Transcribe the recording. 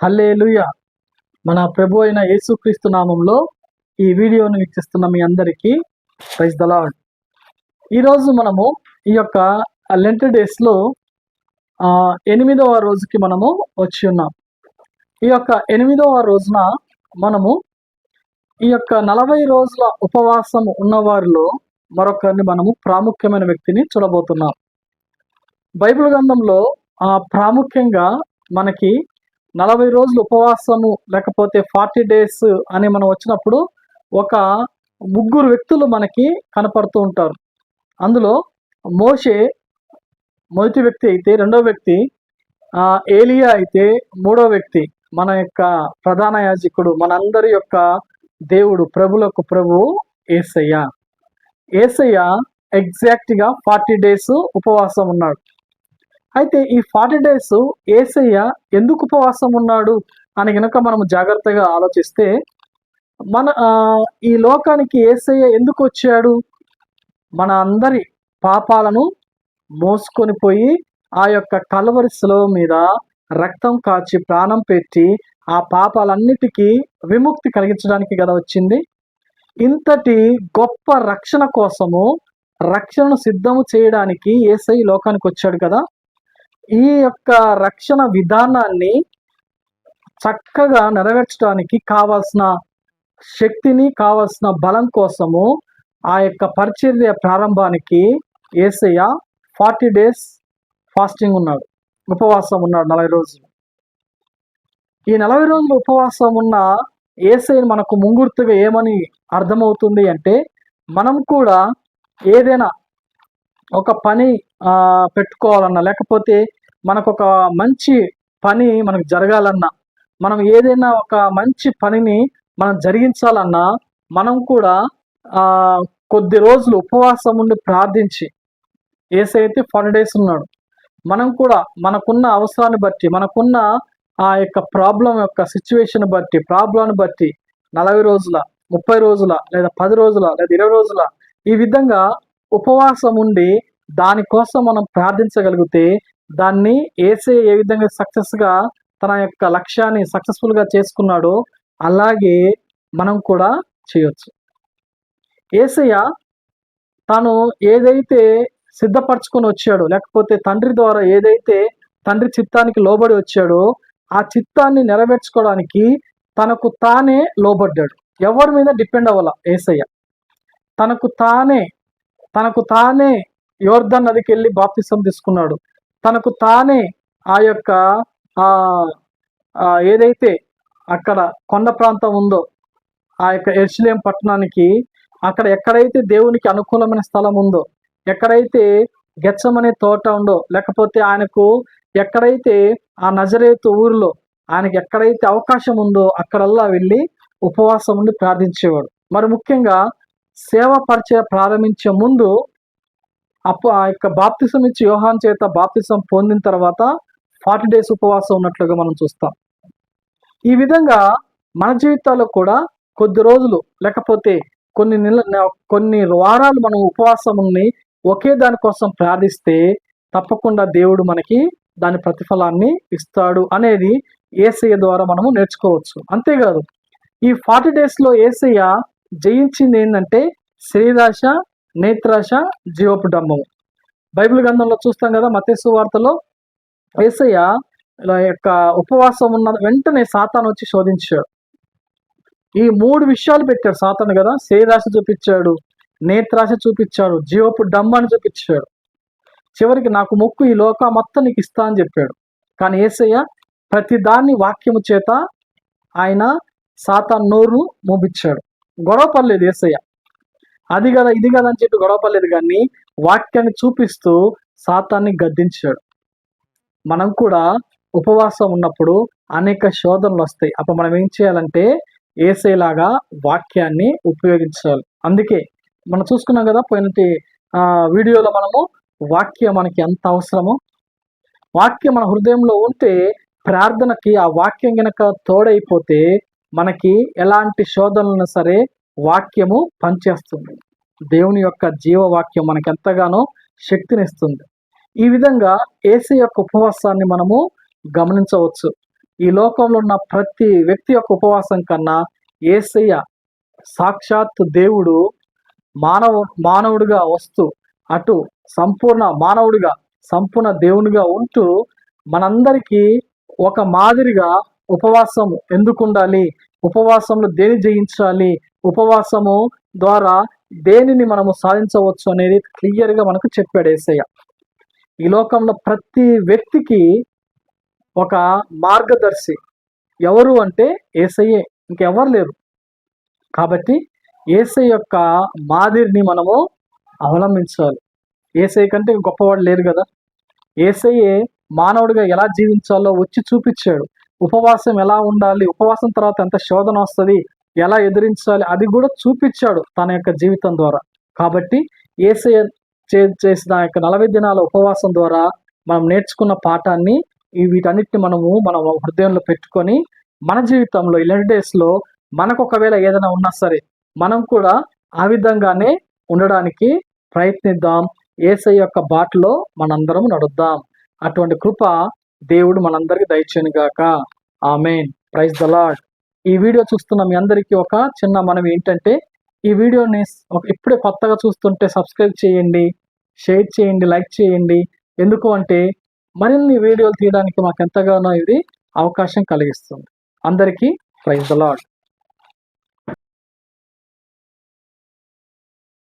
Hallelujah. మన ప్రభు అయిన యేసుక్రీస్తు నామంలో ఈ వీడియోను వీక్షిస్తున్న మీ అందరికీ ప్రైజ్ ద లార్డ్ ఈరోజు మనము ఈ యొక్క లెంట్ డేస్లో ఎనిమిదవ రోజుకి మనము వచ్చి ఉన్నాం. ఈ యొక్క ఎనిమిదవ రోజున మనము ఈ యొక్క నలభై రోజుల ఉపవాసం ఉన్నవారిలో మరొకరిని మనము ప్రాముఖ్యమైన వ్యక్తిని చూడబోతున్నాం. బైబిల్ గ్రంథంలో ప్రాముఖ్యంగా మనకి నలభై రోజులు ఉపవాసము లేకపోతే ఫార్టీ డేస్ అని మనం వచ్చినప్పుడు ఒక ముగ్గురు వ్యక్తులు మనకి కనపడుతూ ఉంటారు. అందులో మోషే మొదటి వ్యక్తి అయితే రెండో వ్యక్తి ఏలియా అయితే మూడో వ్యక్తి మన యొక్క ప్రధాన యాజకుడు మనందరి యొక్క దేవుడు ప్రభులకు ప్రభు ఏసయ్య. ఏసయ్య ఎగ్జాక్ట్గా ఫార్టీ డేస్ ఉపవాసం ఉన్నాడు. అయితే ఈ ఫార్టీ డేస్ ఏసయ్య ఎందుకు ఉపవాసం ఉన్నాడు అని కనుక మనం జాగ్రత్తగా ఆలోచిస్తే మన ఈ లోకానికి ఏసయ్య ఎందుకు వచ్చాడు? మన అందరి పాపాలను మోసుకొని పోయి ఆ యొక్క కలవరి శిలువ మీద రక్తం కాచి ప్రాణం పెట్టి ఆ పాపాలన్నిటికీ విముక్తి కలిగించడానికి కదా వచ్చింది? ఇంతటి గొప్ప రక్షణ కోసము రక్షణను సిద్ధము చేయడానికి ఏసై లోకానికి వచ్చాడు కదా? ఈ యొక్క రక్షణ విధానాన్ని చక్కగా నెరవేర్చడానికి కావాల్సిన శక్తిని కావాల్సిన బలం కోసము ఆ యొక్క పరిచర్య ప్రారంభానికి ఏసయ్య ఫార్టీ డేస్ ఫాస్టింగ్ ఉన్నాడు. ఉపవాసం ఉన్నాడు నలభై రోజులు. ఈ నలభై రోజులు ఉపవాసం ఉన్న ఏసైని మనకు ముంగుర్తుగా ఏమని అర్థమవుతుంది అంటే మనం కూడా ఏదైనా ఒక పని పెట్టుకోవాలన్నా లేకపోతే మనకు ఒక మంచి పని మనకు జరగాలన్నా మనం ఏదైనా ఒక మంచి పనిని మనం జరిగించాలన్నా మనం కూడా కొద్ది రోజులు ఉపవాసం ఉండి ప్రార్థించి ఏసైతే ఫార్టీ డేస్ ఉన్నాడు. మనం కూడా మనకున్న అవసరాన్ని బట్టి మనకున్న ఆ యొక్క ప్రాబ్లం యొక్క సిచ్యువేషన్ బట్టి ప్రాబ్లంని బట్టి నలభై రోజుల ముప్పై రోజుల లేదా పది రోజుల లేదా ఇరవై రోజుల ఈ విధంగా ఉపవాసం ఉండి దానికోసం మనం ప్రార్థించగలిగితే దాన్ని ఏసే ఏ విధంగా సక్సెస్గా తన యొక్క లక్ష్యాన్ని సక్సెస్ఫుల్గా చేసుకున్నాడో అలాగే మనం కూడా చేయొచ్చు. ఏసయ్య తాను ఏదైతే సిద్ధపరచుకొని వచ్చాడో లేకపోతే తండ్రి ద్వారా ఏదైతే తండ్రి చిత్తానికి లోబడి వచ్చాడో ఆ చిత్తాన్ని నెరవేర్చుకోవడానికి తనకు తానే లోబడ్డాడు. ఎవరి మీద డిపెండ్ అవ్వాల ఏసయ్య? తనకు తానే తనకు తానే యోర్ధన్ నదికి వెళ్ళి బాప్తిసం తీసుకున్నాడు. తనకు తానే ఆ యొక్క ఏదైతే అక్కడ కొండ ప్రాంతం ఉందో ఆ యొక్క ఎర్షిలేం పట్టణానికి అక్కడ ఎక్కడైతే దేవునికి అనుకూలమైన స్థలం ఉందో ఎక్కడైతే గెచ్చమనే తోట ఉందో లేకపోతే ఆయనకు ఎక్కడైతే ఆ నజరేతు ఊరిలో ఆయనకి ఎక్కడైతే అవకాశం ఉందో అక్కడల్లా వెళ్ళి ఉపవాసం ఉండి ప్రార్థించేవాడు. మరి ముఖ్యంగా సేవ పరిచయ ప్రారంభించే ముందు అప్పు ఆ యొక్క బాప్తిసం ఇచ్చి యోహాన్ చేత బాప్తిసం పొందిన తర్వాత ఫార్టీ డేస్ ఉపవాసం ఉన్నట్లుగా మనం చూస్తాం. ఈ విధంగా మన జీవితాల్లో కూడా కొద్ది రోజులు లేకపోతే కొన్ని నెల కొన్ని వారాలు మనం ఉపవాసం ఒకే దానికోసం ప్రార్థిస్తే తప్పకుండా దేవుడు మనకి దాని ప్రతిఫలాన్ని ఇస్తాడు అనేది ఏసయ్య ద్వారా మనము నేర్చుకోవచ్చు. అంతేకాదు ఈ ఫార్టీ డేస్లో ఏసయ్య జయించింది ఏంటంటే శరీరాశ నేత్రాశ జీవపు డంబము బైబిల్ గ్రంథంలో చూస్తాం కదా మతేసు వార్తలో ఏసయ్య ఇలా యొక్క ఉపవాసం ఉన్న వెంటనే సాతాను వచ్చి శోధించాడు. ఈ మూడు విషయాలు పెట్టాడు సాతాను కదా శరీరాశ చూపించాడు నేత్రాశ చూపించాడు జీవపు డంబాన్ని చూపించాడు. చివరికి నాకు మొక్కు ఈ లోక మొత్తం నీకు ఇస్తా అని చెప్పాడు. కానీ ఏసయ్య ప్రతిదాన్ని వాక్యము చేత ఆయన సాతాన్ నోరు మోపించాడు. గొడవ పర్లేదు ఏసయ్య. అది కదా ఇది కదా అని చెప్పి గొడవపడలేదు కానీ వాక్యాన్ని చూపిస్తూ సాతాన్ని గద్దించాడు. మనం కూడా ఉపవాసం ఉన్నప్పుడు అనేక శోధనలు వస్తాయి. అప్పుడు మనం ఏం చేయాలంటే ఏసేలాగా వాక్యాన్ని ఉపయోగించాలి. అందుకే మనం చూసుకున్నాం కదా పోయినటి వీడియోలో మనము వాక్యం మనకి ఎంత అవసరమో వాక్యం మన హృదయంలో ఉంటే ప్రార్థనకి ఆ వాక్యం కనుక తోడైపోతే మనకి ఎలాంటి శోధనలను సరే వాక్యము పనిచేస్తుంది. దేవుని యొక్క జీవవాక్యం మనకు ఎంతగానో శక్తినిస్తుంది. ఈ విధంగా ఏసీ యొక్క ఉపవాసాన్ని మనము గమనించవచ్చు. ఈ లోకంలో ఉన్న ప్రతి వ్యక్తి యొక్క ఉపవాసం కన్నా ఏసయ్య సాక్షాత్ దేవుడు మానవ మానవుడిగా వస్తూ అటు సంపూర్ణ మానవుడిగా సంపూర్ణ దేవునిగా ఉంటూ మనందరికీ ఒక మాదిరిగా ఉపవాసం ఎందుకు ఉండాలి ఉపవాసంలో దేని జయించాలి? ఉపవాసము ద్వారా దేనిని మనము సాధించవచ్చు అనేది క్లియర్గా మనకు చెప్పాడు ఏసయ్య. ఈ లోకంలో ప్రతి వ్యక్తికి ఒక మార్గదర్శి ఎవరు అంటే ఏసయ్యే ఇంకెవరు లేరు. కాబట్టి ఏసై యొక్క మాదిరిని మనము అవలంబించాలి. ఏసై కంటే గొప్పవాడు లేరు కదా. ఏసయ్యే మానవుడిగా ఎలా జీవించాలో వచ్చి చూపించాడు. ఉపవాసం ఎలా ఉండాలి? ఉపవాసం తర్వాత ఎంత శోధన వస్తుంది? ఎలా ఎదిరించాలి అది కూడా చూపించాడు తన యొక్క జీవితం ద్వారా. కాబట్టి ఏసయ్య చే చేసిన యొక్క నలభై దినాల ఉపవాసం ద్వారా మనం నేర్చుకున్న పాఠాన్ని వీటన్నిటిని మనము మన హృదయంలో పెట్టుకొని మన జీవితంలో ఇలాంటి డేస్లో మనకు ఒకవేళ ఏదైనా ఉన్నా సరే మనం కూడా ఆ విధంగానే ఉండడానికి ప్రయత్నిద్దాం. ఏసై యొక్క బాటలో మనందరం నడుద్దాం. అటువంటి కృప దేవుడు మనందరికి దయచేయనుగాక. ఆమెన్. ప్రైజ్ ద లాడ్ ఈ వీడియో చూస్తున్న మీ అందరికీ ఒక చిన్న మనం ఏంటంటే ఈ వీడియోని ఇప్పుడే కొత్తగా చూస్తుంటే సబ్స్క్రైబ్ చేయండి షేర్ చేయండి లైక్ చేయండి. ఎందుకు అంటే మరిన్ని వీడియోలు తీయడానికి మాకు ఎంతగానో ఇది అవకాశం కలిగిస్తుంది. అందరికీ ప్రైజ్ ద లాడ్